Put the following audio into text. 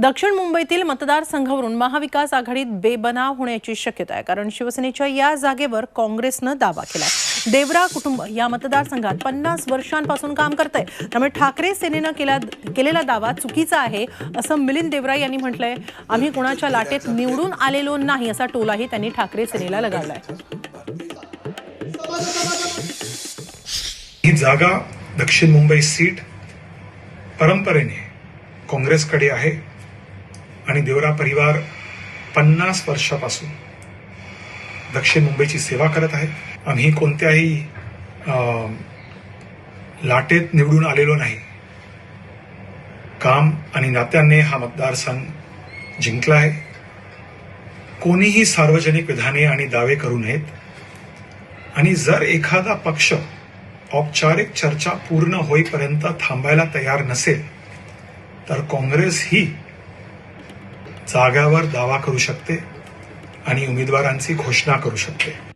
दक्षिण मुंबईतील मतदारसंघावरून महाविकास आघाडीत बेबनाव होण्याची शक्यता आहे कारण शिवसेनेच्या या जागेवर काँग्रेसनं दावा केलाय. देवरा कुटुंब या मतदारसंघात पन्नास वर्षांपासून काम करतंय. त्यामुळे ठाकरे सेनेनं केला केलेला दावा चुकीचा आहे असं मिलिंद देवरा यांनी म्हटलंय. आम्ही कोणाच्या लाटेत निवडून आलेलो नाही असा टोलाही त्यांनी ठाकरे सेनेला लगावलाय. ही जागा दक्षिण मुंबई सीट परंपरेने काँग्रेसकडे आहे. आणि देवरा परिवार पन्नास वर्षापासून दक्षिण मुंबईची सेवा करत आहे आम्ही कोणत्याही लाटेत निवडून आलेलो नाही. काम आणि नात्याने हा मतदारसंघ जिंकला आहे. कोणीही सार्वजनिक विधाने आणि दावे करू नयेत. आणि जर एखादा पक्ष औपचारिक चर्चा पूर्ण होईपर्यंत थांबायला तयार नसेल तर काँग्रेस ही जाग्यावर दावा करू शकते आणि उमेदवारांची घोषणा करू शकते.